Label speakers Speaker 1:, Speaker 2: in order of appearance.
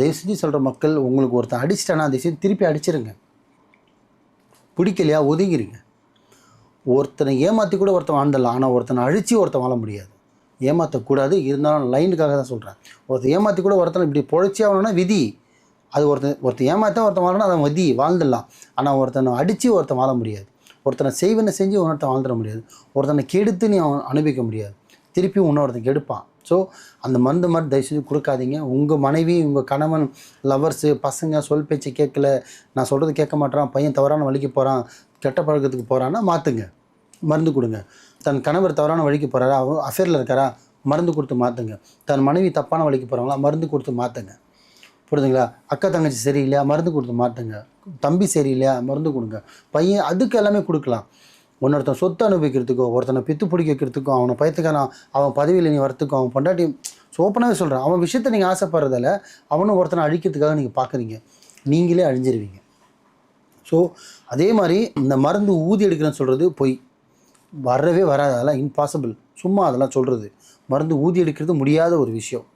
Speaker 1: தயவு செஞ்சு சொல்கிற மக்கள் உங்களுக்கு ஒருத்தன் அடிச்சிட்டானா தயவு செஞ்சு திருப்பி அடிச்சிருங்க. பிடிக்கலையா ஒதுங்கிருங்க. ஒருத்தனை ஏமாற்றி கூட ஒருத்தன் வாழ்ந்துடலாம் ஆனால் ஒருத்தனை அழித்து ஒருத்தன் வாழ முடியாது. ஏமாற்றக்கூடாது இருந்தாலும் லைனுக்காக தான் சொல்கிறேன் ஒருத்தன் ஏமாற்றி கூட ஒருத்தனை இப்படி பொழைச்சி ஆகணும்னா விதி. அது ஒருத்தன் ஒருத்தன் ஏமாற்ற ஒருத்தன் வாழணும் அதை விதி வாழ்ந்துடலாம். ஆனால் ஒருத்தனை அடித்து ஒருத்தன் வாழ முடியாது. ஒருத்தனை செய்வனை செஞ்சு ஒருத்தன் வாழ்ந்துட முடியாது. ஒருத்தனை கெடுத்து நீ அவன் அனுபவிக்க முடியாது. திருப்பி இன்னொருத்தன் எடுப்பான். ஸோ அந்த மருந்து மாதிரி தயவு செஞ்சு கொடுக்காதீங்க. உங்கள் மனைவி உங்கள் கணவன் லவர்ஸு பசங்க சொல் பேச்சு கேட்கல. நான் சொல்கிறது கேட்க மாட்டேறான் பையன் தவறான வழிக்கு போகிறான் கெட்ட பழக்கத்துக்கு போகிறான்னா மாற்றுங்க மருந்து கொடுங்க. தன் கணவர் தவறான வழிக்கு போகிறாரா அவன் அஃபேரில் இருக்காரா? மருந்து கொடுத்து மாற்றுங்க தன் மனைவி தப்பான வழிக்கு போகிறாங்களா மருந்து கொடுத்து மாற்றுங்க புரியுதுங்களா? அக்கா தங்கச்சி சரியில்லையா? மருந்து கொடுத்து மாற்றுங்க தம்பி சரியில்லையா? மருந்து கொடுங்க. பையன் அதுக்கு எல்லாமே கொடுக்கலாம். இன்னொருத்தன் சொத்து அனுபவிக்கிறதுக்கோ ஒருத்தனை பித்து பிடிக்க வைக்கிறதுக்கும் அவனை பயத்துக்கான அவன் பதவியில் நீ வரத்துக்கும் அவன் பொண்டாட்டி ஓப்பனாகவே சொல்கிறான் அவன் விஷயத்த நீங்கள் ஆசைப்படுறதால அவனும் ஒருத்தனை அழிக்கிறதுக்காக நீங்கள் பார்க்குறீங்க நீங்களே அழிஞ்சிருவீங்க. ஸோ அதே மாதிரி இந்த மருந்து ஊதி எடுக்கிறேன்னு சொல்கிறது பொய். வரவே வராது அதெல்லாம் இம்பாசிபிள் சும்மா அதெல்லாம் சொல்கிறது மருந்து ஊதி எடுக்கிறது முடியாத ஒரு விஷயம்.